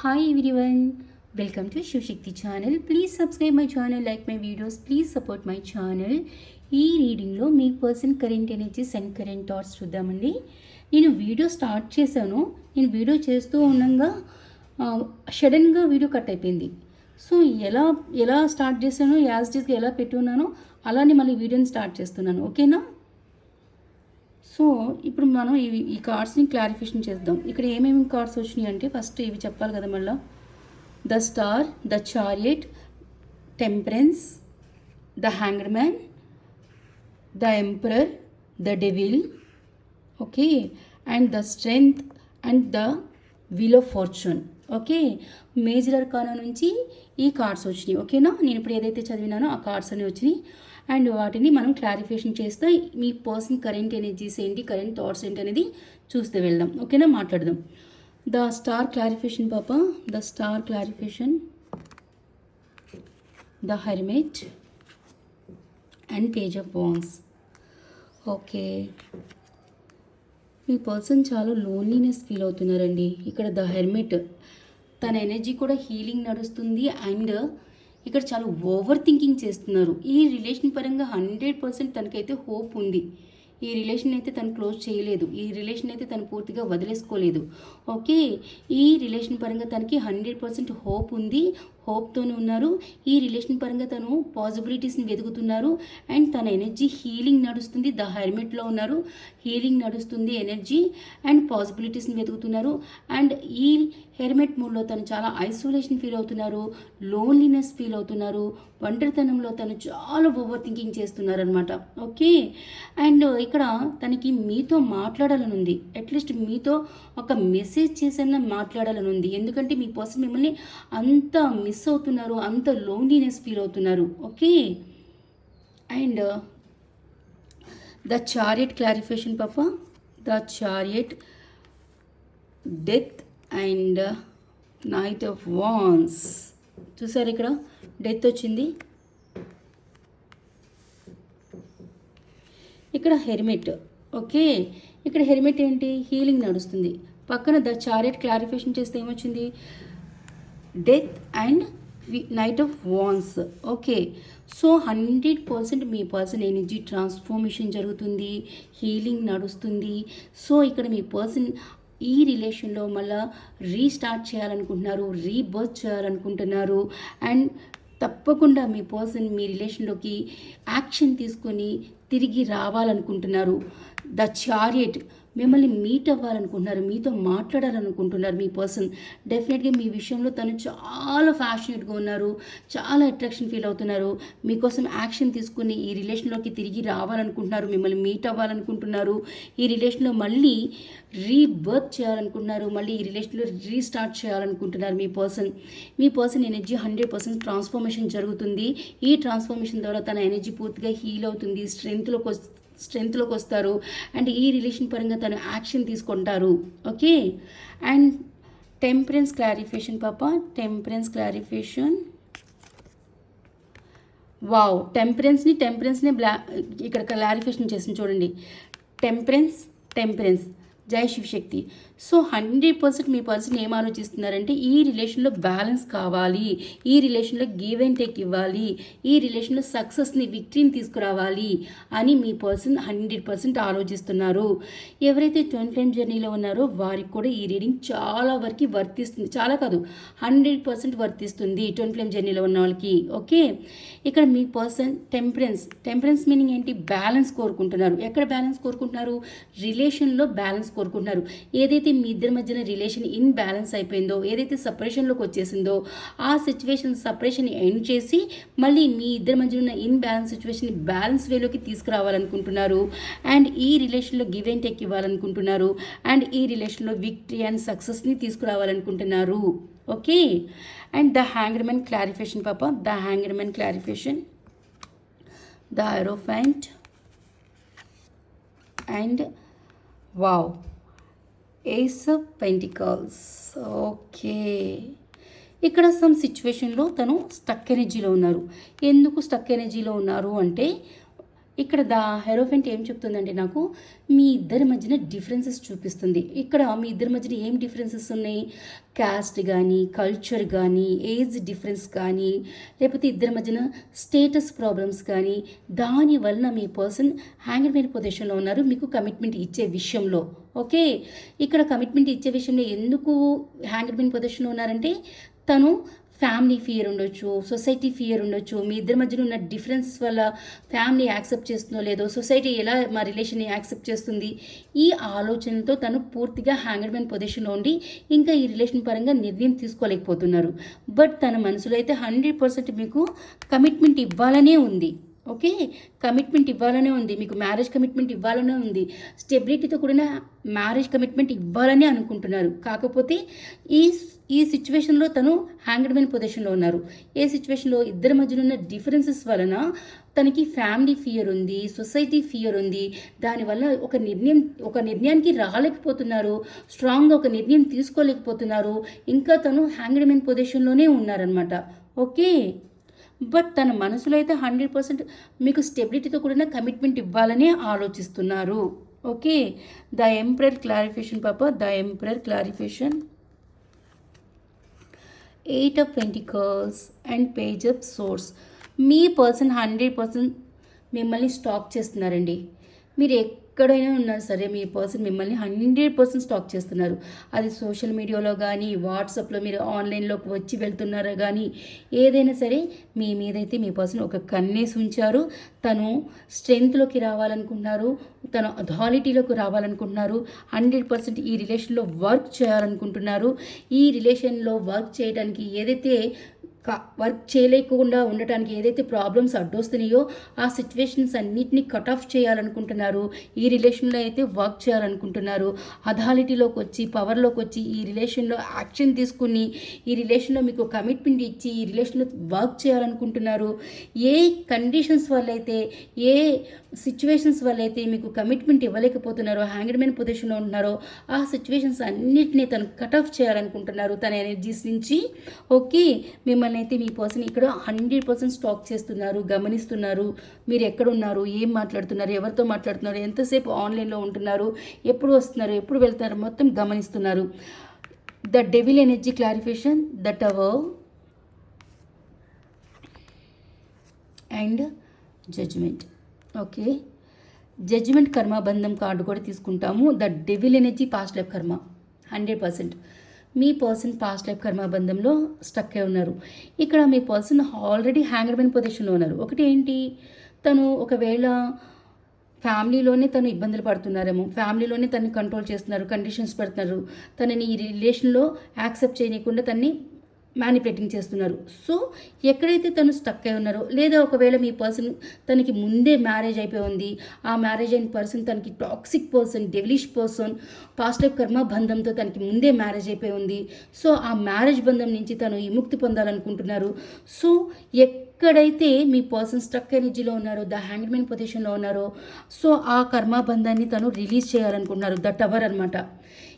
Hi everyone welcome to Shivashakti channel please subscribe my channel like my videos please support my channel ఈ రీడింగ్లో మీ person current energies and current thoughts చూద్దామండి. నేను video start చేశాను. నేను video చేస్తూ ఉండగా సడన్గా వీడియో కట్ అయిపోయింది. సో ఎలా ఎలా స్టార్ట్ చేశానో యాజ్ డీస్గా ఎలా పెట్టున్నానో అలానే మళ్ళీ వీడియోని స్టార్ట్ చేస్తున్నాను. ఓకేనా సో ఇప్పుడు మనం ఇవి ఈ కార్డ్స్ని క్లారిఫికేషన్ చేద్దాం. ఇక్కడ ఏమేమి కార్డ్స్ వచ్చినాయి అంటే ఫస్ట్ ఇవి చెప్పాలి కదా మళ్ళీ. The star the chariot temperance the hanger man the emperor the devil okay and the strength and the wheel of fortune okay major arcana నుంచి ఈ కార్డ్స్ వచ్చినాయి ఓకేనా నేను ఇప్పుడు ఏదైతే చదివినానో ఆ కార్డ్స్ అనేవి వచ్చినాయి. అండ్ వాటిని మనం క్లారిఫికేషన్ చేస్తే మీ పర్సన్ కరెంట్ ఎనర్జీస్ ఏంటి కరెంట్ థాట్స్ ఏంటి అనేది చూస్తే వెళ్దాం. ఓకేనా? మాట్లాడదాం. ద స్టార్ క్లారిఫికేషన్ పాప the star clarification the hermit and page of బాన్స్ okay. మీ పర్సన్ చాలా లోన్లీనెస్ ఫీల్ అవుతున్నారండి. ఇక్కడ ద హెర్మిట్ తన ఎనర్జీ కూడా హీలింగ్ నడుస్తుంది అండ్ ఇక్కడ చాలా ఓవర్ థింకింగ్ చేస్తున్నారు. ఈ రిలేషన్ పరంగా హండ్రెడ్ పర్సెంట్ తనకైతే హోప్ ఉంది. ఈ రిలేషన్ అయితే తను క్లోజ్ చేయలేదు. ఈ రిలేషన్ అయితే తను పూర్తిగా వదిలేసుకోలేదు. ఓకే ఈ రిలేషన్ పరంగా తనకి హండ్రెడ్ పర్సెంట్ హోప్ ఉంది. హోప్తోనే ఉన్నారు. ఈ రిలేషన్ పరంగా తను పాసిబిలిటీస్ని వెతుకుతున్నారు. అండ్ తన ఎనర్జీ హీలింగ్ నడుస్తుంది. ద హెర్మిట్లో ఉన్నారు. హీలింగ్ నడుస్తుంది ఎనర్జీ అండ్ పాసిబిలిటీస్ని వెతుకుతున్నారు. అండ్ ఈ హెర్మెట్ మూడ్లో తను చాలా ఐసోలేషన్ ఫీల్ అవుతున్నారు. లోన్లీనెస్ ఫీల్ అవుతున్నారు. ఒంటరితనంలో తను చాలా ఓవర్ థింకింగ్ చేస్తున్నారు అనమాట ఓకే? అండ్ ఇక్కడ తనకి మీతో మాట్లాడాలని ఉంది అట్లీస్ట్ మీతో ఒక మెసేజ్ చేసైనా మాట్లాడాలని ఉంది ఎందుకంటే మీ పర్సన్ మిమ్మల్ని అంత మిస్ అవుతున్నారు అంత లోన్లీనెస్ ఫీల్ అవుతున్నారు. Okay? And the chariot clarification పాప the chariot death and knight of wands. చూసారు ఇక్కడ? డెత్ వచ్చింది. ఇక్కడ హెర్మిట్. ఓకే? ఇక్కడ హెర్మిట్ ఏంటి? హీలింగ్ నడుస్తుంది. పక్కన ద చారియట్ క్లారిఫికేషన్ చేస్తే ఏమొచ్చింది? Death and knight of wands okay so hundred percent me person energy transformation జరుగుతుంది. హీలింగ్ నడుస్తుంది. సో ఇక్కడ మీ పర్సన్ ఈ రిలేషన్లో మళ్ళా రీస్టార్ట్ చేయాలనుకుంటున్నారు రీబర్త్ చేయాలనుకుంటున్నారు. అండ్ తప్పకుండా మీ పర్సన్ మీ రిలేషన్లోకి యాక్షన్ తీసుకొని తిరిగి రావాలనుకుంటున్నారు. ద చారియట్ మిమ్మల్ని మీట్ అవ్వాలనుకుంటున్నారు మీతో మాట్లాడాలనుకుంటున్నారు మీ పర్సన్ డెఫినెట్గా మీ విషయంలో తను చాలా ఫ్యాషనేట్గా ఉన్నారు చాలా అట్రాక్షన్ ఫీల్ అవుతున్నారు. మీకోసం యాక్షన్ తీసుకుని ఈ రిలేషన్లోకి తిరిగి రావాలనుకుంటున్నారు మిమ్మల్ని మీట్ అవ్వాలనుకుంటున్నారు. ఈ రిలేషన్లో మళ్ళీ రీబర్త్ చేయాలనుకుంటున్నారు మళ్ళీ ఈ రిలేషన్లో రీస్టార్ట్ చేయాలనుకుంటున్నారు మీ పర్సన్ మీ person energy hundred percent transformation జరుగుతుంది. ఈ ట్రాన్స్ఫర్మేషన్ ద్వారా తన ఎనర్జీ పూర్తిగా హీల్ అవుతుంది స్ట్రెంగ్త్లోకి వస్తుంది స్ట్రెంత్లోకి వస్తారు. అండ్ ఈ రిలేషన్ పరంగా తను యాక్షన్ తీసుకుంటారు. ఓకే? అండ్ టెంపరెన్స్ క్లారిఫికేషన్ పాప టెంపరెన్స్ క్లారిఫికేషన్. వావ్! టెంపరెన్స్ని టెంపరెన్స్ని బ్లా ఇక్కడ క్లారిఫికేషన్ చేసింది చూడండి. Temperance temperance. Jai Shivashakti. So hundred percent మీ పర్సన్ ఏం ఆలోచిస్తున్నారంటే ఈ రిలేషన్లో బ్యాలెన్స్ కావాలి ఈ రిలేషన్లో గివ్ అండ్ టేక్ ఇవ్వాలి ఈ రిలేషన్లో సక్సెస్ని విక్టరీని తీసుకురావాలి అని మీ పర్సన్ హండ్రెడ్ పర్సెంట్ ఆలోచిస్తున్నారు. ఎవరైతే ట్వంటీ ఫ్లేమ్ జర్నీలో ఉన్నారో వారికి కూడా ఈ రీడింగ్ చాలా వరకు వర్తిస్తుంది. చాలా కాదు హండ్రెడ్ పర్సెంట్ వర్తిస్తుంది ట్వంటీ ఫ్లేమ్ జర్నీలో ఉన్న వాళ్ళకి. ఓకే? ఇక్కడ మీ పర్సన్ టెంపరెన్స్ టెంపరెన్స్ మీనింగ్ ఏంటి? బ్యాలెన్స్ కోరుకుంటున్నారు. ఎక్కడ బ్యాలెన్స్ కోరుకుంటున్నారు? రిలేషన్లో బ్యాలెన్స్ కోరుకుంటున్నారు. ఏదైతే మీ ఇద్దరి మధ్యన రిలేషన్ ఇన్ బ్యాలెన్స్ అయిపోయిందో ఏదైతే సపరేషన్లోకి వచ్చేసిందో ఆ సిచ్యువేషన్ సపరేషన్ ఎండ్ చేసి మళ్ళీ మీ ఇద్దరి మధ్య ఉన్న ఇన్ బ్యాలెన్స్ సిచ్యువేషన్ బ్యాలెన్స్ వేలోకి తీసుకురావాలనుకుంటున్నారు. అండ్ ఈ రిలేషన్లో గివ్ అండ్ టెక్ ఇవ్వాలనుకుంటున్నారు. అండ్ ఈ రిలేషన్లో విక్టరీ అండ్ సక్సెస్ని తీసుకురావాలనుకుంటున్నారు. Okay and the hanger man clarification పాప. The hanger man clarification the hierophant and wow ace of pentacles okay ఇక్కడ సమ్ సిచ్యువేషన్లో తను స్టక్ ఎనర్జీలో ఉన్నారు. ఎందుకు స్టక్ ఎనర్జీలో ఉన్నారు అంటే ఇక్కడ ద హెరోఫెంట్ ఏం చెప్తుందంటే నాకు మీ ఇద్దరి మధ్యన డిఫరెన్సెస్ చూపిస్తుంది. ఇక్కడ మీ ఇద్దరి మధ్యన ఏం డిఫరెన్సెస్ ఉన్నాయి? క్యాస్ట్ కానీ కల్చర్ కానీ ఏజ్ డిఫరెన్స్ కానీ లేకపోతే ఇద్దరి మధ్యన స్టేటస్ ప్రాబ్లమ్స్ కానీ దాని వలన మీ పర్సన్ హ్యాంగర్ మీద పొజిషన్లో ఉన్నారు మీకు కమిట్మెంట్ ఇచ్చే విషయంలో. ఓకే ఇక్కడ కమిట్మెంట్ ఇచ్చే విషయంలో ఎందుకు హ్యాంగర్ బిన్ పొజిషన్లో ఉన్నారంటే తను ఫ్యామిలీ ఫియర్ ఉండొచ్చు సొసైటీ ఫియర్ ఉండొచ్చు మీ ఇద్దరి మధ్యన ఉన్న డిఫరెన్స్ వల్ల ఫ్యామిలీ యాక్సెప్ట్ చేస్తుందో లేదో సొసైటీ ఎలా మా రిలేషన్ని యాక్సెప్ట్ చేస్తుంది ఈ ఆలోచనతో తను పూర్తిగా హ్యాంగర్ మ్యాన్ పొజిషన్లో ఉండి ఇంకా ఈ రిలేషన్ పరంగా నిర్ణయం తీసుకోలేకపోతున్నారు. బట్ తన మనసులో అయితే హండ్రెడ్ పర్సెంట్ మీకు కమిట్మెంట్ ఇవ్వాలనే ఉంది. ఓకే? కమిట్మెంట్ ఇవ్వాలనే ఉంది. మీకు మ్యారేజ్ కమిట్మెంట్ ఇవ్వాలనే ఉంది. స్టెబిలిటీతో కూడిన మ్యారేజ్ కమిట్మెంట్ ఇవ్వాలని అనుకుంటున్నారు. కాకపోతే ఈ ఈ సిచ్యువేషన్లో తను హ్యాంగర్ మ్యాన్ పొజిషన్లో ఉన్నారు. ఏ సిచ్యువేషన్లో? ఇద్దరి మధ్యన ఉన్న డిఫరెన్సెస్ వలన తనకి ఫ్యామిలీ ఫియర్ ఉంది సొసైటీ ఫియర్ ఉంది. దానివల్ల ఒక నిర్ణయం ఒక నిర్ణయానికి రాలేకపోతున్నారు. స్ట్రాంగ్గా ఒక నిర్ణయం తీసుకోలేకపోతున్నారు. ఇంకా తను హ్యాంగర్ మ్యాన్ పొజిషన్లోనే ఉన్నారనమాట ఓకే? బట్ తన మనసులో అయితే హండ్రెడ్ పర్సెంట్ మీకు స్టెబిలిటీతో కూడిన కమిట్మెంట్ ఇవ్వాలని ఆలోచిస్తున్నారు. ఓకే? ద ఎంప్రయర్ క్లారిఫికేషన్ పాప the emperor clarification. Eight of pentacles and page of swords. Me person hundred percent మిమ్మల్ని స్టాక్ చేస్తున్నారండి. మీరు ఎక్కడైనా ఉన్నా సరే మీ పర్సన్ మిమ్మల్ని హండ్రెడ్ పర్సెంట్ స్టాక్ చేస్తున్నారు. అది సోషల్ మీడియాలో కానీ వాట్సాప్లో మీరు ఆన్లైన్లోకి వచ్చి వెళ్తున్నారా కానీ ఏదైనా సరే మీ మీదైతే మీ పర్సన్ ఒక కన్నేసి ఉంచారు. తను స్ట్రెంగ్త్లోకి రావాలనుకుంటున్నారు. తను అథారిటీలోకి రావాలనుకుంటున్నారు. హండ్రెడ్ పర్సెంట్ ఈ రిలేషన్లో వర్క్ చేయాలనుకుంటున్నారు. ఈ రిలేషన్లో వర్క్ చేయడానికి ఏదైతే వర్క్ చేయలేకుండా ఉండటానికి ఏదైతే ప్రాబ్లమ్స్ అడ్డొస్తున్నాయో ఆ సిచ్యువేషన్స్ అన్నిటిని కట్ ఆఫ్ చేయాలనుకుంటున్నారు. ఈ రిలేషన్లో అయితే వర్క్ చేయాలనుకుంటున్నారు. అథారిటీలోకి వచ్చి పవర్లోకి వచ్చి ఈ రిలేషన్లో యాక్షన్ తీసుకుని ఈ రిలేషన్లో మీకు కమిట్మెంట్ ఇచ్చి ఈ రిలేషన్లో వర్క్ చేయాలనుకుంటున్నారు. ఏ కండిషన్స్ వల్ల అయితే ఏ సిచ్యువేషన్స్ వల్ల అయితే మీకు కమిట్మెంట్ ఇవ్వలేకపోతున్నారో హ్యాంగర్ మ్యాన్ పొజిషన్లో ఉంటున్నారో ఆ సిచ్యువేషన్స్ అన్నిటినీ తను కట్ ఆఫ్ చేయాలనుకుంటున్నారు. తన ఎనర్జీస్ నుంచి. ఓకే మిమ్మల్ని అయితే మీ పర్సన్ ఇక్కడ హండ్రెడ్ పర్సెంట్ స్టాక్ చేస్తున్నారు గమనిస్తున్నారు. మీరు ఎక్కడున్నారు ఏం మాట్లాడుతున్నారు ఎవరితో మాట్లాడుతున్నారు ఎంతసేపు ఆన్లైన్లో ఉంటున్నారు ఎప్పుడు వస్తున్నారు ఎప్పుడు వెళ్తున్నారు మొత్తం గమనిస్తున్నారు. The devil energy clarification the tower and judgment. Okay. Judgment కర్మ బంధం కార్డు కూడా తీసుకుంటాము. The devil energy past life కర్మ హండ్రెడ్ పర్సెంట్. మీ పర్సన్ పాస్ట్ లైఫ్ కర్మ బంధంలో స్టక్ అయి ఉన్నారు. ఇక్కడ మీ పర్సన్ ఆల్రెడీ హ్యాంగర్మెన్ పొజిషన్లో ఉన్నారు. ఒకటి ఏంటి? తను ఒకవేళ ఫ్యామిలీలోనే తను ఇబ్బందులు పడుతున్నారేమో ఫ్యామిలీలోనే తను కంట్రోల్ చేస్తున్నారు కండిషన్స్ పెడుతున్నారు తనని ఈ రిలేషన్లో యాక్సెప్ట్ చేయకుండా తన్ని మ్యానిపులేటింగ్ చేస్తున్నారు. సో ఎక్కడైతే తను స్టక్ అయి ఉన్నారో లేదా ఒకవేళ మీ పర్సన్ తనకి ముందే మ్యారేజ్ అయిపోయి ఉంది ఆ మ్యారేజ్ అయిన పర్సన్ తనకి toxic person devilish person past life కర్మ బంధంతో తనకి ముందే మ్యారేజ్ అయిపోయి ఉంది. సో ఆ మ్యారేజ్ బంధం నుంచి తను విముక్తి పొందాలనుకుంటున్నారు. సో ఎక్కడైతే మీ పర్సన్ స్ట్రక్ ఎనర్జీలో ఉన్నారో ద హ్యాండ్మెన్ పొజిషన్లో ఉన్నారో సో ఆ కర్మాబంధాన్ని తను రిలీజ్ చేయాలనుకుంటున్నారు. ద టవర్ అనమాట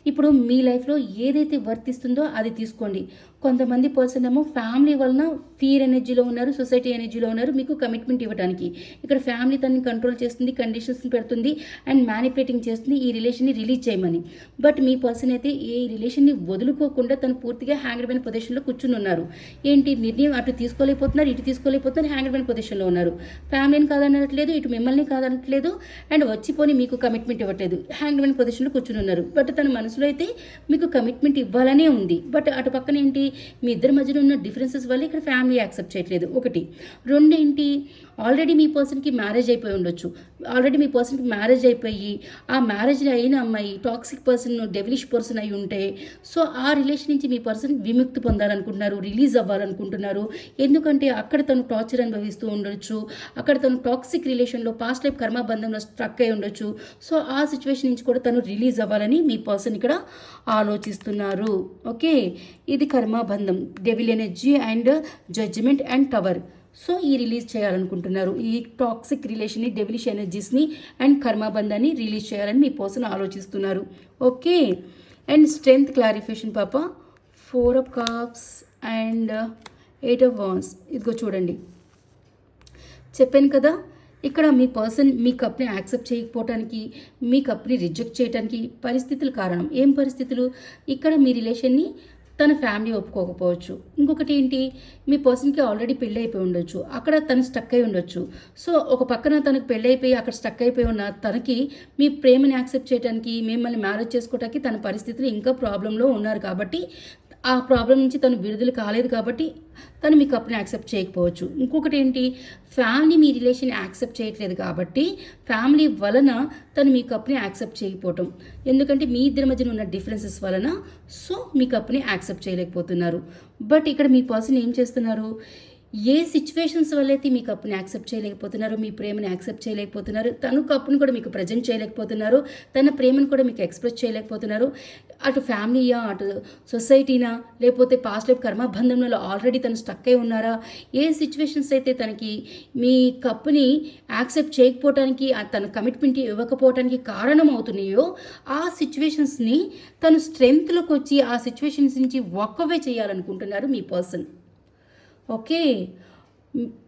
ఇప్పుడు మీ లైఫ్లో ఏదైతే వర్తిస్తుందో అది తీసుకోండి. కొంతమంది పర్సన్ ఏమో ఫ్యామిలీ వలన ఫీర్ ఎనర్జీలో ఉన్నారు సొసైటీ ఎనర్జీలో ఉన్నారు మీకు కమిట్మెంట్ ఇవ్వడానికి ఇక్కడ ఫ్యామిలీ తనని కంట్రోల్ చేస్తుంది కండిషన్స్ పెడుతుంది అండ్ మ్యానిపులేటింగ్ చేస్తుంది ఈ రిలేషన్ని రిలీజ్ చేయమని. బట్ మీ పర్సన్ అయితే ఏ రిలేషన్ని వదులుకోకుండా తను పూర్తిగా హ్యాంగ్రమైన పైన పొజిషన్లో కూర్చుని ఉన్నారు. ఏంటి? నిర్ణయం అటు తీసుకోలేకపోతున్నారు ఇటు తీసుకోలేకపోతున్నారు హ్యాంగ్రమైన పైన పొజిషన్లో ఉన్నారు. ఫ్యామిలీని కాదనట్లేదు ఇటు మిమ్మల్ని కాదనట్లేదు అండ్ వచ్చిపోని మీకు కమిట్మెంట్ ఇవ్వట్లేదు. హ్యాంగ్రమైన పైన పొజిషన్లో కూర్చుని ఉన్నారు. బట్ తన మనసులో అయితే మీకు కమిట్మెంట్ ఇవ్వాలనే ఉంది. బట్ అటు పక్కన ఏంటి మీ ఇద్దరి మధ్యన ఉన్న డిఫరెన్సెస్ వల్ల ఇక్కడ ఫ్యామిలీ యాక్సెప్ట్ చేయట్లేదు. ఒకటి రెండేంటి ఆల్రెడీ మీ పర్సన్కి మ్యారేజ్ అయిపోయి ఉండొచ్చు. ఆల్రెడీ మీ పర్సన్కి మ్యారేజ్ అయిపోయి ఆ మ్యారేజ్ అయిన అమ్మాయి టాక్సిక్ పర్సన్ డెవిలిష్ పర్సన్ అయి ఉంటే సో ఆ రిలేషన్ నుంచి మీ పర్సన్ విముక్తి పొందాలనుకుంటున్నారు రిలీజ్ అవ్వాలనుకుంటున్నారు. ఎందుకంటే అక్కడ తను టార్చర్ అనుభవిస్తూ ఉండొచ్చు అక్కడ తను టాక్సిక్ రిలేషన్లో పాస్ట్ లైఫ్ కర్మబంధంలో స్ట్రక్ అయి ఉండొచ్చు. సో ఆ సిచ్యువేషన్ నుంచి కూడా తను రిలీజ్ అవ్వాలని మీ పర్సన్ ఇక్కడ ఆలోచిస్తున్నారు. ఓకే? ఇది కర్మబంధం devil energy and judgment and tower so ఈ రిలీజ్ చేయాలనుకుంటున్నారు. ఈ టాక్సిక్ రిలేషన్ని డెవిలిష్ ఎనర్జీస్ని అండ్ కర్మబంధాన్ని రిలీజ్ చేయాలని మీ పర్సన్ ఆలోచిస్తున్నారు. ఓకే అండ్ స్ట్రెంగ్త్ క్లారిఫికేషన్ పాప four of cups and eight of wands ఇదిగో చూడండి. చెప్పాను కదా ఇక్కడ మీ పర్సన్ మీ కప్ని యాక్సెప్ట్ చేయకపోవటానికి మీ కప్ని రిజెక్ట్ చేయడానికి పరిస్థితులు కారణం. ఏం పరిస్థితులు? ఇక్కడ మీ రిలేషన్ని తన ఫ్యామిలీ ఒప్పుకోకపోవచ్చు. ఇంకొకటి ఏంటి? మీ పర్సన్కి ఆల్రెడీ పెళ్ళి అయిపోయి ఉండొచ్చు. అక్కడ తను స్టక్ అయి ఉండొచ్చు. సో ఒక పక్కన తనకు పెళ్ళైపోయి అయిపోయి అక్కడ స్టక్ అయిపోయి ఉన్న తనకి మీ ప్రేమని యాక్సెప్ట్ చేయడానికి మిమ్మల్ని మ్యారేజ్ చేసుకోవడానికి తన పరిస్థితులు ఇంకా ప్రాబ్లంలో ఉన్నారు కాబట్టి ఆ ప్రాబ్లం నుంచి తను విడుదల కాలేదు కాబట్టి తను మీ కప్ని యాక్సెప్ట్ చేయకపోవచ్చు. ఇంకొకటి ఏంటి? ఫ్యామిలీ మీ రిలేషన్ యాక్సెప్ట్ చేయట్లేదు కాబట్టి ఫ్యామిలీ వలన తను మీ కప్ని యాక్సెప్ట్ చేయకపోవటం. ఎందుకంటే మీ ఇద్దరి మధ్యన ఉన్న డిఫరెన్సెస్ వలన సో మీ కప్ని యాక్సెప్ట్ చేయలేకపోతున్నారు. బట్ ఇక్కడ మీ పర్సన్ ఏం చేస్తున్నారు? ఏ సిచ్యువేషన్స్ వల్ల అయితే మీ కప్పుని యాక్సెప్ట్ చేయలేకపోతున్నారు మీ ప్రేమను యాక్సెప్ట్ చేయలేకపోతున్నారు తను కప్పుని కూడా మీకు ప్రజెంట్ చేయలేకపోతున్నారు తన ప్రేమను కూడా మీకు ఎక్స్ప్రెస్ చేయలేకపోతున్నారు అటు ఫ్యామిలీయా అటు సొసైటీనా లేకపోతే పాస్ట్ లైఫ్ కర్మబంధంలో ఆల్రెడీ తను స్టక్ అయి ఉన్నారా? ఏ సిచ్యువేషన్స్ అయితే తనకి మీ కప్పుని యాక్సెప్ట్ చేయకపోవటానికి తన కమిట్మెంట్ ఇవ్వకపోవటానికి కారణం అవుతున్నాయో ఆ సిచ్యువేషన్స్ని తను స్ట్రెంగ్త్లోకి వచ్చి ఆ సిచ్యువేషన్స్ నుంచి ఒక్కవే చేయాలనుకుంటున్నారు మీ పర్సన్ ఓకే.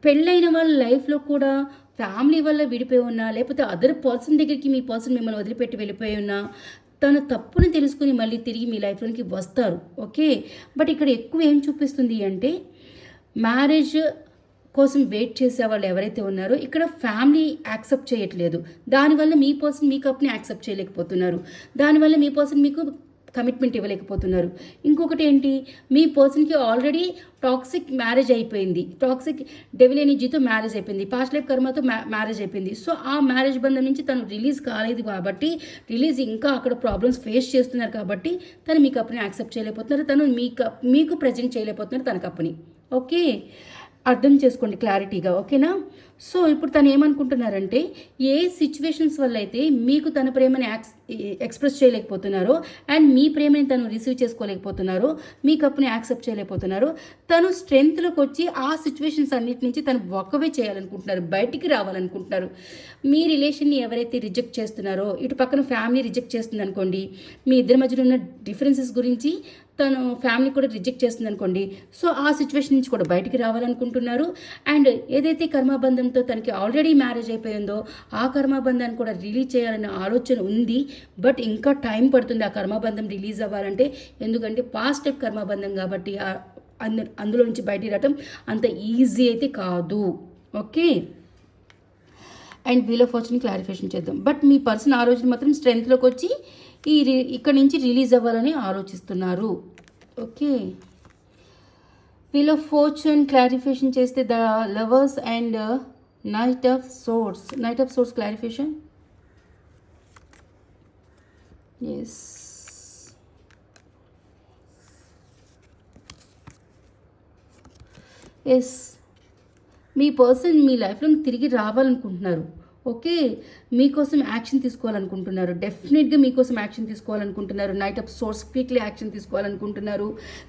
పెళ్ళైన వాళ్ళ లైఫ్లో కూడా ఫ్యామిలీ వల్ల విడిపోయి ఉన్నా లేకపోతే అదర్ పర్సన్ దగ్గరికి మీ పర్సన్ మిమ్మల్ని వదిలిపెట్టి వెళ్ళిపోయి ఉన్నా తన తప్పుని తెలుసుకుని మళ్ళీ తిరిగి మీ లైఫ్లోనికి వస్తారు. ఓకే. బట్ ఇక్కడ ఎక్కువ ఏం చూపిస్తుంది అంటే మ్యారేజ్ కోసం వెయిట్ చేసే వాళ్ళు ఎవరైతే ఉన్నారో ఇక్కడ ఫ్యామిలీ యాక్సెప్ట్ చేయట్లేదు. దానివల్ల మీ పర్సన్ మీ కప్ని యాక్సెప్ట్ చేయలేకపోతున్నారు. దానివల్ల మీ పర్సన్ మీకు కమిట్మెంట్ ఇవ్వలేకపోతున్నారు. ఇంకొకటి ఏంటి? మీ పర్సన్కి ఆల్రెడీ టాక్సిక్ మ్యారేజ్ అయిపోయింది. టాక్సిక్ డెవిల్ ఎనర్జీతో మ్యారేజ్ అయిపోయింది. పాస్ట్ లైఫ్ కర్మతో మ్యారేజ్ అయిపోయింది. సో ఆ మ్యారేజ్ బంధం నుంచి తను రిలీజ్ కాలేదు కాబట్టి రిలీజ్ ఇంకా అక్కడ ప్రాబ్లమ్స్ ఫేస్ చేస్తున్నారు కాబట్టి తను మీ కప్పుని యాక్సెప్ట్ చేయలేకపోతున్నారు. తను మీ కప్ మీకు ప్రజెంట్ చేయలేకపోతున్నారు తన కప్పుని ఓకే అర్థం చేసుకోండి క్లారిటీగా ఓకేనా? సో ఇప్పుడు తను ఏమనుకుంటున్నారంటే ఏ సిచ్యువేషన్స్ వల్ల అయితే మీకు తన ప్రేమని యాక్స్ ఎక్స్ప్రెస్ చేయలేకపోతున్నారో అండ్ మీ ప్రేమని తను రిసీవ్ చేసుకోలేకపోతున్నారో మీ కప్పుని యాక్సెప్ట్ చేయలేకపోతున్నారో తను స్ట్రెంగ్త్లోకి వచ్చి ఆ సిచ్యువేషన్స్ అన్నిటి నుంచి తను ఒక్కవే చేయాలనుకుంటున్నారు బయటికి రావాలనుకుంటున్నారు. మీ రిలేషన్ని ఎవరైతే రిజెక్ట్ చేస్తున్నారో ఇటు పక్కన ఫ్యామిలీ రిజెక్ట్ చేస్తుంది అనుకోండి మీ ఇద్దరి మధ్యలో ఉన్న డిఫరెన్సెస్ గురించి తను ఫ్యామిలీ కూడా రిజెక్ట్ చేస్తుంది అనుకోండి సో ఆ సిచ్యువేషన్ నుంచి కూడా బయటికి రావాలనుకుంటున్నారు. అండ్ ఏదైతే కర్మబంధంతో తనకి ఆల్రెడీ మ్యారేజ్ అయిపోయిందో ఆ కర్మబంధాన్ని కూడా రిలీజ్ చేయాలనే ఆలోచన ఉంది. బట్ ఇంకా టైం పడుతుంది ఆ కర్మబంధం రిలీజ్ అవ్వాలంటే. ఎందుకంటే పాస్ట్ టైప్ కర్మబంధం కాబట్టి అందు అందులో నుంచి బయటికి రావటం అంత ఈజీ అయితే కాదు. Okay? And wheel of fortune clarification చేద్దాం. బట్ మీ పర్సన్ ఆ రోజు మాత్రం స్ట్రెంత్లోకి వచ్చి ఈ రి- ఇక్కడ నుంచి రిలీజ్ అవ్వాలని ఆలోచిస్తున్నారు. ఓకే. వీల్ ఆఫ్ క్లారిఫికేషన్ చేస్తే the lovers and knight of swords knight of swords clarification yes yes me person మీ లైఫ్లో తిరిగి రావాలనుకుంటున్నారు. ఓకే మీకోసం యాక్షన్ తీసుకోవాలనుకుంటున్నారు. డెఫినెట్గా మీకోసం action తీసుకోవాలనుకుంటున్నారు. Knight of swords quickly action తీసుకోవాలనుకుంటున్నారు.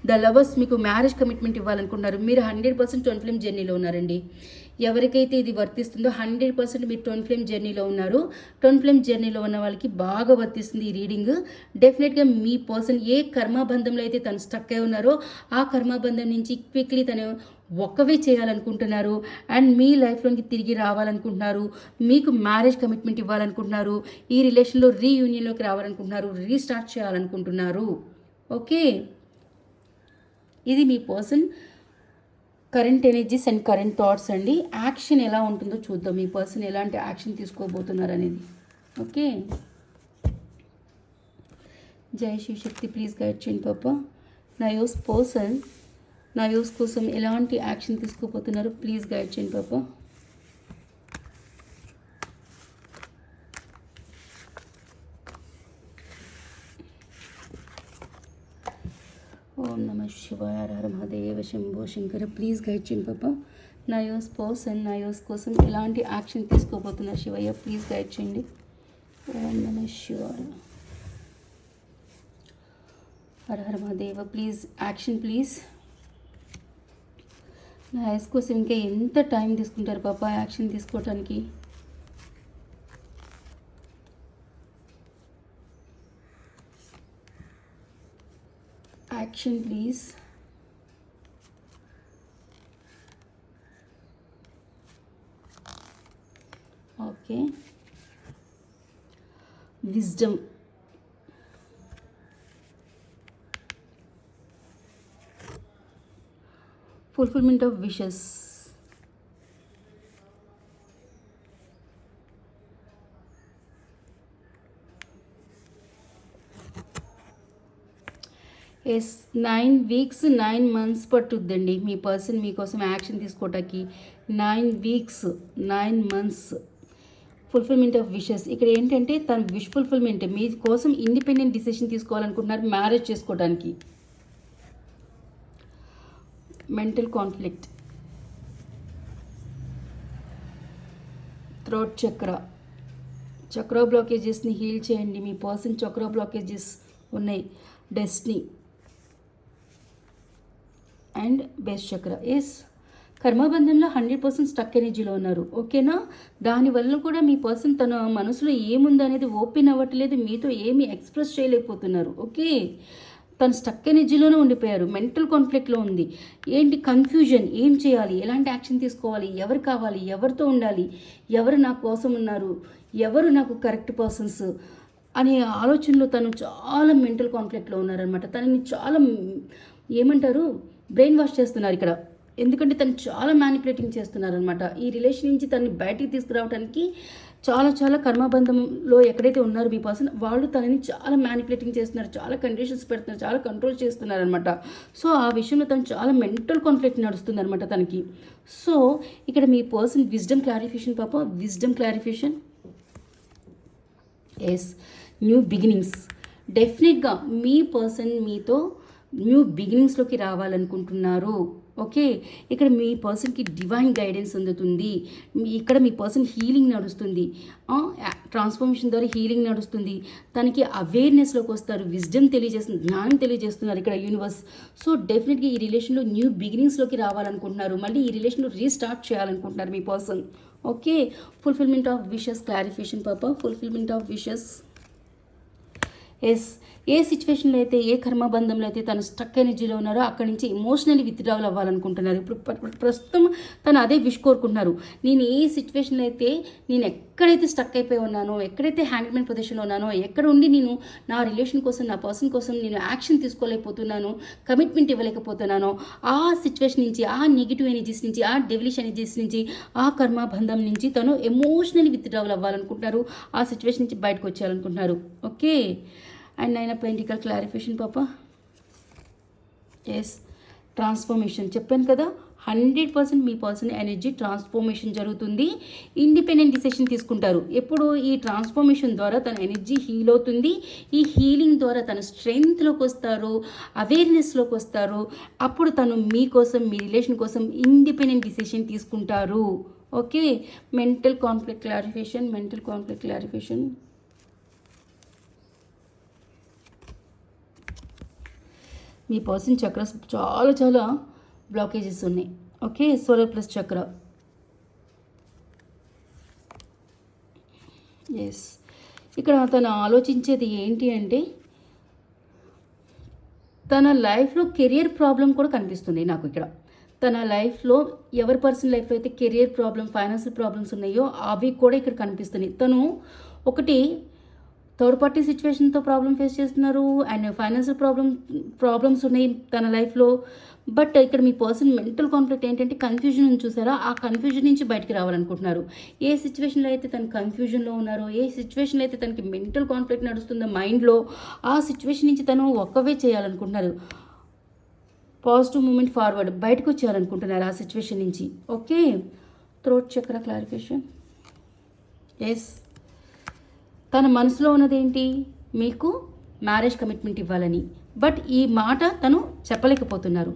The lovers మీకు మ్యారేజ్ కమిట్మెంట్ ఇవ్వాలనుకుంటున్నారు. మీరు హండ్రెడ్ పర్సెంట్ ట్వంటీ ఫిల్మ్ జర్నీలో ఉన్నారండి. ఎవరికైతే ఇది వర్తిస్తుందో హండ్రెడ్ పర్సెంట్ మీరు టోన్ ఫ్లేమ్ జర్నీలో ఉన్నారు. టోన్ ఫ్లేమ్ జర్నీలో ఉన్న వాళ్ళకి బాగా వర్తిస్తుంది ఈ రీడింగ్. డెఫినెట్గా మీ పర్సన్ ఏ కర్మబంధంలో అయితే తను స్టక్ అయి ఉన్నారో ఆ కర్మబంధం నుంచి క్విక్లీ తను ఒక్కవే చేయాలనుకుంటున్నారు. అండ్ మీ లైఫ్లోకి తిరిగి రావాలనుకుంటున్నారు. మీకు మ్యారేజ్ కమిట్మెంట్ ఇవ్వాలనుకుంటున్నారు. ఈ రిలేషన్లో రీయూనియన్లోకి రావాలనుకుంటున్నారు. రీస్టార్ట్ చేయాలనుకుంటున్నారు. ఓకే ఇది మీ person. Current energies and current thoughts అండి. యాక్షన్ ఎలా ఉంటుందో చూద్దాం. ఈ పర్సన్ ఎలాంటి యాక్షన్ తీసుకోబోతున్నారు అనేది ఓకే? జై శివశక్తి ప్లీజ్ గైడ్ చేయండి పాప. నా యూస్ పర్సన్ నా యూస్ కోసం ఎలాంటి యాక్షన్ తీసుకోబోతున్నారు ప్లీజ్ గైడ్ చేయండి పాప. ఓం నమ శివాయ హర మహాదేవ శంభో శంకర. ప్లీజ్ గైడ్ చేయండి పాప. నా యోస్ పర్సన్ నా యోస్ కోసం ఎలాంటి యాక్షన్ తీసుకోబోతున్నా శివయ్య? ప్లీజ్ గైడ్ చేయండి. ఓం నమ Shivaya Hara Hara Mahadeva. Please action please నా యస్ కోసం ఇంకా ఎంత టైం తీసుకుంటారు పాప యాక్షన్ తీసుకోవటానికి action please okay wisdom fulfillment of wishes yes nine weeks nine months పట్టుద్దండి మీ పర్సన్ మీకోసం యాక్షన్ తీసుకోవటానికి nine weeks nine months. Fulfilment of wishes ఇక్కడ ఏంటంటే తన విష్ ఫుల్ఫిల్మెంట్ మీకోసం ఇండిపెండెంట్ డిసిషన్ తీసుకోవాలనుకుంటున్నారు మ్యారేజ్ చేసుకోవడానికి mental conflict throat chakra chakra బ్లాకేజెస్ని heal చేయండి. మీ పర్సన్ చక్ర బ్లాకేజెస్ ఉన్నాయి. Destiny and base chakra. Yes కర్మబంధంలో hundred percent stuck ఎనర్జీలో ఉన్నారు. ఓకేనా దానివల్ల కూడా మీ పర్సన్ తన మనసులో ఏముందనేది ఓపెన్ అవ్వట్లేదు. మీతో ఏమి ఎక్స్ప్రెస్ చేయలేకపోతున్నారు. ఓకే తను స్టక్ ఎనర్జీలోనే ఉండిపోయారు. మెంటల్ కాన్ఫ్లిక్ట్లో ఉంది. ఏంటి కన్ఫ్యూజన్? ఏం చేయాలి? ఎలాంటి యాక్షన్ తీసుకోవాలి? ఎవరు కావాలి? ఎవరితో ఉండాలి? ఎవరు నా కోసం ఉన్నారు? ఎవరు నాకు కరెక్ట్ పర్సన్స్? అనే ఆలోచనలో తను చాలా మెంటల్ కాన్ఫ్లిక్ట్లో ఉన్నారనమాట తనని చాలా ఏమంటారు? బ్రెయిన్ వాష్ చేస్తున్నారు ఇక్కడ. ఎందుకంటే తను చాలా మ్యానిపులేటింగ్ చేస్తున్నారనమాట ఈ రిలేషన్ నుంచి తనని బయటికి తీసుకురావడానికి చాలా చాలా కర్మబంధంలో ఎక్కడైతే ఉన్నారో మీ పర్సన్ వాళ్ళు తనని చాలా మ్యానిపులేటింగ్ చేస్తున్నారు చాలా కండిషన్స్ పెడుతున్నారు చాలా కంట్రోల్ చేస్తున్నారు అనమాట సో ఆ విషయంలో తను చాలా మెంటల్ కాన్ఫ్లిక్ట్ నడుస్తుంది అనమాట తనకి. సో ఇక్కడ మీ పర్సన్ విజ్డమ్ క్లారిఫికేషన్ పాప wisdom clarification yes new beginnings డెఫినెట్గా మీ పర్సన్ మీతో న్యూ బిగినింగ్స్లోకి రావాలనుకుంటున్నారు. ఓకే ఇక్కడ మీ పర్సన్కి డివైన్ గైడెన్స్ అందుతుంది. ఇక్కడ మీ పర్సన్ హీలింగ్ నడుస్తుంది. ట్రాన్స్ఫర్మేషన్ ద్వారా హీలింగ్ నడుస్తుంది. తనకి అవేర్నెస్లోకి వస్తారు. విజ్డమ్ తెలియజేస్తుంది జ్ఞానం తెలియజేస్తున్నారు ఇక్కడ యూనివర్స్. సో డెఫినెట్గా ఈ రిలేషన్లో న్యూ బిగినింగ్స్లోకి రావాలనుకుంటున్నారు. మళ్ళీ ఈ రిలేషన్లో రీస్టార్ట్ చేయాలనుకుంటున్నారు మీ person. Okay fulfilment of wishes clarification పాప. Fulfilment of wishes. ఎస్ ఏ సిచ్యువేషన్లో అయితే ఏ కర్మబంధంలో అయితే తను స్ట్రక్ ఎనర్జీలో ఉన్నారో అక్కడి నుంచి ఎమోషనల్లీ విత్డ్రావల్ అవ్వాలనుకుంటున్నారు. ఇప్పుడు ప్రస్తుతం తను అదే విష్ కోరుకుంటున్నారు. నేను ఏ సిచ్యువేషన్లో అయితే నేను ఎక్కడైతే స్ట్రక్ అయిపోయి ఉన్నానో ఎక్కడైతే హ్యాండ్మెన్ పొజిషన్లో ఉన్నానో ఎక్కడ ఉండి నేను నా రిలేషన్ కోసం నా పర్సన్ కోసం నేను యాక్షన్ తీసుకోలేకపోతున్నాను కమిట్మెంట్ ఇవ్వలేకపోతున్నానో ఆ సిచ్యువేషన్ నుంచి ఆ నెగిటివ్ ఎనర్జీస్ నుంచి ఆ డెవిలిష్ ఎనర్జీస్ నుంచి ఆ కర్మబంధం నుంచి తను ఎమోషనల్ విత్డ్రావల్ అవ్వాలనుకుంటున్నారు. ఆ సిచ్యువేషన్ నుంచి బయటకు వచ్చేయాలనుకుంటున్నారు. ఓకే? అండ్ ఆయన పెయింటికల్ క్లారిఫికేషన్ పాప? ఎస్ ట్రాన్స్ఫర్మేషన్ చెప్పాను కదా హండ్రెడ్ పర్సెంట్ మీ పర్సన్ ఎనర్జీ ట్రాన్స్ఫర్మేషన్ జరుగుతుంది. ఇండిపెండెంట్ డిసిషన్ తీసుకుంటారు. ఎప్పుడు ఈ ట్రాన్స్ఫర్మేషన్ ద్వారా తన ఎనర్జీ హీల్ అవుతుంది. ఈ హీలింగ్ ద్వారా తన స్ట్రెంగ్త్లోకి వస్తారు అవేర్నెస్లోకి వస్తారు. అప్పుడు తను మీకోసం మీ రిలేషన్ కోసం ఇండిపెండెంట్ డిసిషన్ తీసుకుంటారు. Okay mental conflict clarification mental conflict clarification మీ పర్సన్ చక్రస్ చాలా చాలా బ్లాకేజెస్ ఉన్నాయి. Okay? Solar plexus chakra. Yes ఇక్కడ తను ఆలోచించేది ఏంటి అంటే తన లైఫ్లో కెరియర్ ప్రాబ్లం కూడా కనిపిస్తుంది నాకు ఇక్కడ. తన లైఫ్లో ఎవరి పర్సన్ లైఫ్లో అయితే కెరియర్ ప్రాబ్లం ఫైనాన్షియల్ ప్రాబ్లమ్స్ ఉన్నాయో అవి కూడా ఇక్కడ కనిపిస్తున్నాయి. తను ఒకటి థర్డ్ పార్టీ సిచ్యువేషన్తో ప్రాబ్లం ఫేస్ చేస్తున్నారు. అండ్ ఫైనాన్షియల్ ప్రాబ్లమ్ ప్రాబ్లమ్స్ ఉన్నాయి తన లైఫ్లో బట్ ఇక్కడ మీ పర్సన్ మెంటల్ కాన్ఫ్లిక్ట్ ఏంటంటే కన్ఫ్యూజన్ చూసారా? ఆ కన్ఫ్యూజన్ నుంచి బయటికి రావాలనుకుంటున్నారు. ఏ సిచ్యువేషన్లో అయితే తను కన్ఫ్యూజన్లో ఉన్నారో ఏ సిచ్యువేషన్లో అయితే తనకి మెంటల్ కాన్ఫ్లిక్ట్ నడుస్తుందో మైండ్లో ఆ సిచ్యువేషన్ నుంచి తను ఒక్కవే చేయాలనుకుంటున్నారు. పాజిటివ్ మూమెంట్ ఫార్వర్డ్ బయటకు వచ్చేయాలనుకుంటున్నారు ఆ సిచ్యువేషన్ నుంచి. Okay throat chakra clarification yes తన మనసులో ఉన్నదేంటి? మీకు మ్యారేజ్ కమిట్మెంట్ ఇవ్వాలని. బట్ ఈ మాట తను చెప్పలేకపోతున్నారు.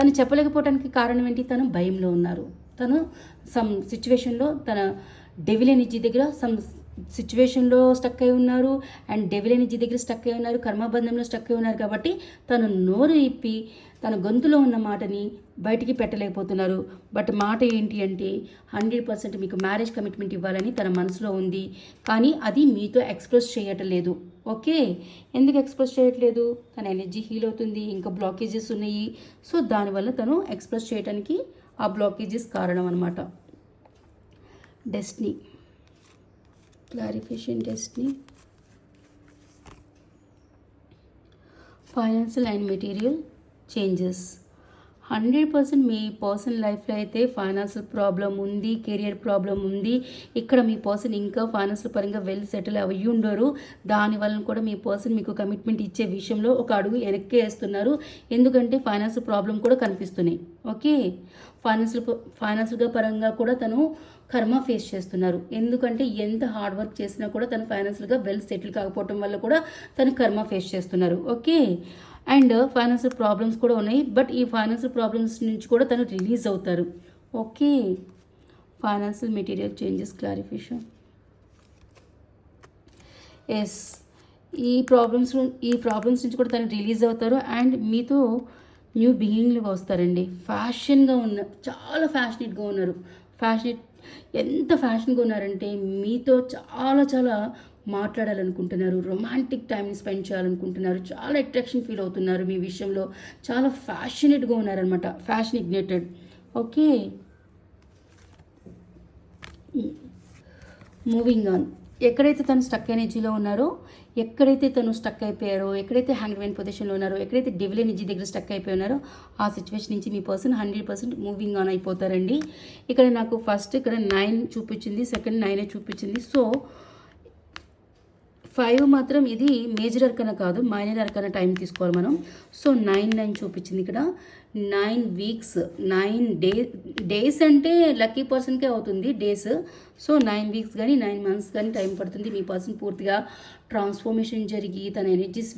తను చెప్పలేకపోవడానికి కారణం ఏంటి? తను భయంలో ఉన్నారు. తను సమ్ సిచ్యువేషన్లో తన డెవిల్ ఎనర్జీ దగ్గర సమ్ సిచ్యువేషన్లో స్టక్ అయి ఉన్నారు అండ్ డెవిల్ ఎనర్జీ దగ్గర స్టక్ అయి ఉన్నారు కర్మబంధంలో స్టక్ అయి ఉన్నారు కాబట్టి తను నోరు ఇప్పి తన గొంతులో ఉన్న మాటని బయటికి పెట్టలేకపోతున్నారు. బట్ మాట ఏంటి అంటే హండ్రెడ్ పర్సెంట్ మీకు మ్యారేజ్ కమిట్మెంట్ ఇవ్వాలని తన మనసులో ఉంది. కానీ అది మీతో ఎక్స్ప్రెస్ చేయటం లేదు ఓకే? ఎందుకు ఎక్స్ప్రెస్ చేయట్లేదు? తన ఎనర్జీ హీల్ అవుతుంది ఇంకా బ్లాకేజెస్ ఉన్నాయి. సో దానివల్ల తను ఎక్స్ప్రెస్ చేయడానికి ఆ బ్లాకేజెస్ కారణం అనమాట destiny. Clarification destiny financial and material changes hundred percent me person లైఫ్లో అయితే ఫైనాన్షియల్ ప్రాబ్లం ఉంది కెరియర్ ప్రాబ్లం ఉంది. ఇక్కడ మీ పర్సన్ ఇంకా ఫైనాన్షియల్ పరంగా వెల్ సెటిల్ అయ్యి ఉండరు. దానివల్ల కూడా మీ పర్సన్ మీకు కమిట్మెంట్ ఇచ్చే విషయంలో ఒక అడుగు వెనక్కి వేస్తున్నారు. ఎందుకంటే ఫైనాన్షియల్ ప్రాబ్లం కూడా కనిపిస్తున్నాయి. ఓకే? ఫైనాన్షియల్ ఫైనాన్షియల్గా పరంగా కూడా తను కర్మ ఫేస్ చేస్తున్నారు. ఎందుకంటే ఎంత హార్డ్ వర్క్ చేసినా కూడా తను ఫైనాన్షియల్గా వెల్ సెటిల్ కాకపోవటం వల్ల కూడా తను కర్మ ఫేస్ చేస్తున్నారు. ఓకే? అండ్ ఫైనాన్షియల్ ప్రాబ్లమ్స్ కూడా ఉన్నాయి. బట్ ఈ ఫైనాన్షియల్ ప్రాబ్లమ్స్ నుంచి కూడా తను రిలీజ్ అవుతారు. Okay. Financial material changes clarification. Yes ఈ ప్రాబ్లమ్స్ ఈ ప్రాబ్లమ్స్ నుంచి కూడా తను రిలీజ్ అవుతారు. అండ్ మీతో న్యూ బిగింగ్లుగా వస్తారండి. ఫ్యాషన్గా ఉన్న చాలా ఫ్యాషనేట్గా ఉన్నారు. ఫ్యాషనేట్ ఎంత ఫ్యాషన్గా ఉన్నారంటే మీతో చాలా చాలా మాట్లాడాలనుకుంటున్నారు రొమాంటిక్ టైంని స్పెండ్ చేయాలనుకుంటున్నారు చాలా అట్రాక్షన్ ఫీల్ అవుతున్నారు మీ విషయంలో. చాలా ఫ్యాషనేట్గా ఉన్నారనమాట passion ignited okay moving on ఎక్కడైతే తను స్టక్ ఎనర్జీలో ఉన్నారో ఎక్కడైతే తను స్టక్ అయిపోయారో ఎక్కడైతే హ్యాండ్ పొజిషన్లో ఉన్నారో ఎక్కడైతే డివిల్ ఎనర్జీ దగ్గర స్టక్ అయిపోయి ఉన్నారో ఆ సిచ్యువేషన్ నుంచి మీ person hundred percent moving on అయిపోతారండి. ఇక్కడ నాకు ఫస్ట్ ఇక్కడ నైన్ చూపించింది సెకండ్ నైనే చూపించింది. సో ఫైవ్ మాత్రం ఇది మేజర్ అర్కన కాదు మైనర్ అర్కన టైం తీసుకోవాలి మనం. సో నైన్ నైన్ చూపించింది ఇక్కడ. Nine weeks nine day days అంటే లక్కీ పర్సన్కే అవుతుంది డేస్. సో నైన్ వీక్స్ కానీ నైన్ మంత్స్ కానీ టైం పడుతుంది. మీ పర్సన్ పూర్తిగా ట్రాన్స్ఫర్మేషన్ జరిగి తన ఎనర్జీస్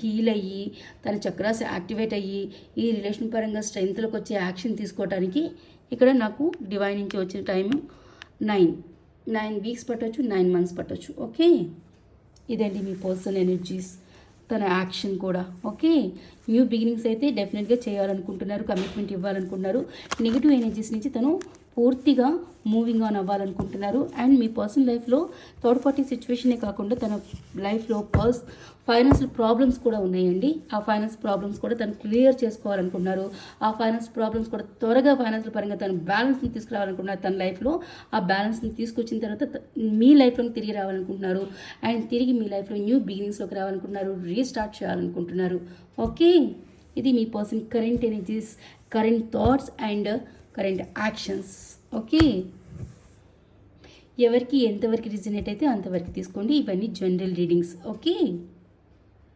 హీల్ అయ్యి తన చక్రాస్ యాక్టివేట్ అయ్యి ఈ రిలేషన్ పరంగా స్ట్రెంగ్త్లోకి వచ్చే యాక్షన్ తీసుకోవడానికి ఇక్కడ నాకు డివైన్ నుంచి వచ్చిన టైం నైన్. నైన్ వీక్స్ పట్టవచ్చు నైన్ మంత్స్ పట్టవచ్చు ఓకే? ఇదండి మీ పర్సనల్ ఎనర్జీస్? తన యాక్షన్ కూడా. ఓకే? న్యూ బిగినింగ్స్ అయితే డెఫినెట్గా చేయాలనుకుంటున్నారు కమిట్మెంట్ ఇవ్వాలనుకుంటున్నారు. నెగిటివ్ ఎనర్జీస్ నుంచి తను పూర్తిగా మూవింగ్ ఆన్ అవ్వాలనుకుంటున్నారు. అండ్ మీ పర్సనల్ లైఫ్లో థర్డ్ పార్టీ సిచ్యువేషనే కాకుండా తన లైఫ్లో పర్స్ ఫైనాన్షియల్ ప్రాబ్లమ్స్ కూడా ఉన్నాయండి. ఆ ఫైనాన్స్ ప్రాబ్లమ్స్ కూడా తను క్లియర్ చేసుకోవాలనుకుంటున్నారు. ఆ ఫైనాన్స్ ప్రాబ్లమ్స్ కూడా త్వరగా ఫైనాన్షియల్ పరంగా తను బ్యాలెన్స్ని తీసుకురావాలనుకున్నారు తన లైఫ్లో ఆ బ్యాలెన్స్ని తీసుకొచ్చిన తర్వాత మీ లైఫ్లోకి తిరిగి రావాలనుకుంటున్నారు. అండ్ తిరిగి మీ లైఫ్లో న్యూ బిగినింగ్స్లోకి రావాలనుకుంటున్నారు. రీస్టార్ట్ చేయాలనుకుంటున్నారు. ఓకే ఇది మీ person current energies current thoughts and current actions. Okay? ఎవరికి ఎంతవరకు రిజనేట్ అయితే అంతవరకు తీసుకోండి. ఇవన్నీ జనరల్ రీడింగ్స్ ఓకే?